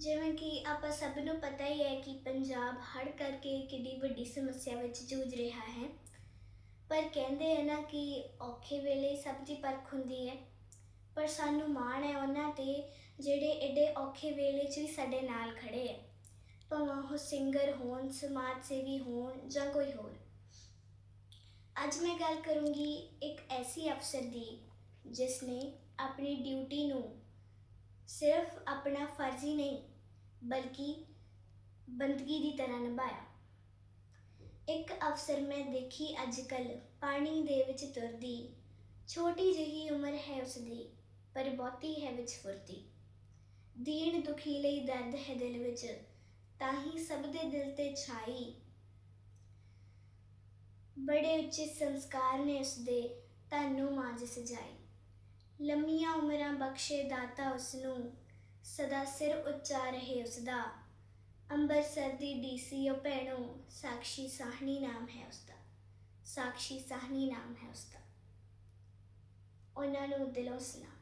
ਜਿਵੇਂ ਕਿ ਆਪਾਂ ਸਭ ਨੂੰ ਪਤਾ ਹੀ ਹੈ ਕਿ ਪੰਜਾਬ ਹੜ੍ਹ ਕਰਕੇ ਕਿੰਨੀ ਵੱਡੀ ਸਮੱਸਿਆ ਵਿੱਚ ਜੂਝ ਰਿਹਾ ਹੈ। ਪਰ ਕਹਿੰਦੇ ਆ ਨਾ ਕਿ ਔਖੇ ਵੇਲੇ ਸਭ ਦੀ ਪਰਖ ਹੁੰਦੀ ਹੈ। ਪਰ ਸਾਨੂੰ ਮਾਣ ਹੈ ਉਹਨਾਂ ਤੇ ਜਿਹੜੇ ਐਡੇ ਔਖੇ ਵੇਲੇ 'ਚ ਵੀ ਸਾਡੇ ਨਾਲ ਖੜੇ ਹੈ। ਭਾਵੇਂ ਉਹ ਸਿੰਗਰ ਹੋਣ, ਸਮਾਜ ਸੇਵੀ ਹੋਣ ਜਾਂ ਕੋਈ ਹੋਰ। ਅੱਜ ਮੈਂ ਗੱਲ ਕਰੂੰਗੀ ਇੱਕ ਐਸੀ ਅਫਸਰ ਦੀ, ਜਿਸ ਨੇ ਆਪਣੀ ਡਿਊਟੀ ਨੂੰ ਸਿਰਫ ਆਪਣਾ ਫਰਜ਼ ਹੀ ਨਹੀਂ, ਬਲਕਿ ਬੰਦਗੀ ਦੀ ਤਰ੍ਹਾਂ ਨਿਭਾਇਆ। ਇੱਕ ਅਫਸਰ ਮੈਂ ਦੇਖੀ ਅੱਜਕੱਲ ਪਾਣੀ ਦੇ ਵਿੱਚ ਤੁਰਦੀ, ਛੋਟੀ ਜਿਹੀ ਉਮਰ ਹੈ ਉਸਦੀ, ਪਰ ਬਹੁਤੀ ਹੈ ਵਿੱਚ ਫੁਰਤੀ। ਦੀਨ ਦੁਖੀ ਲਈ ਦਰਦ ਹੈ ਦਿਲ ਵਿੱਚ, ਤਾਂ ਹੀ ਸਭ ਦੇ ਦਿਲ ਤੇ ਛਾਈ। ਬੜੇ ਉੱਚੇ ਸੰਸਕਾਰ ਨੇ ਉਸਦੇ ਤੁਹਾਨੂੰ ਮਾਂਜ ਸਜਾਈ ਲੰਮੀਆਂ ਉਮਰਾਂ ਬਖਸ਼ੇ ਦਾਤਾ ਉਸਨੂੰ, ਸਦਾ ਸਿਰ ਉੱਚਾ ਰਹੇ ਉਸਦਾ। ਅੰਮ੍ਰਿਤਸਰ ਦੀ ਡੀਸੀਓ ਭੈਣੋ ਸਾਕਸ਼ੀ ਸਾਹਣੀ ਨਾਮ ਹੈ ਉਸਦਾ। ਸਾਕਸ਼ੀ ਸਾਹਣੀ ਨਾਮ ਹੈ ਉਸਦਾ। ਉਹਨਾਂ ਨੂੰ ਦਿਲੋਂ ਸਲਾਮ।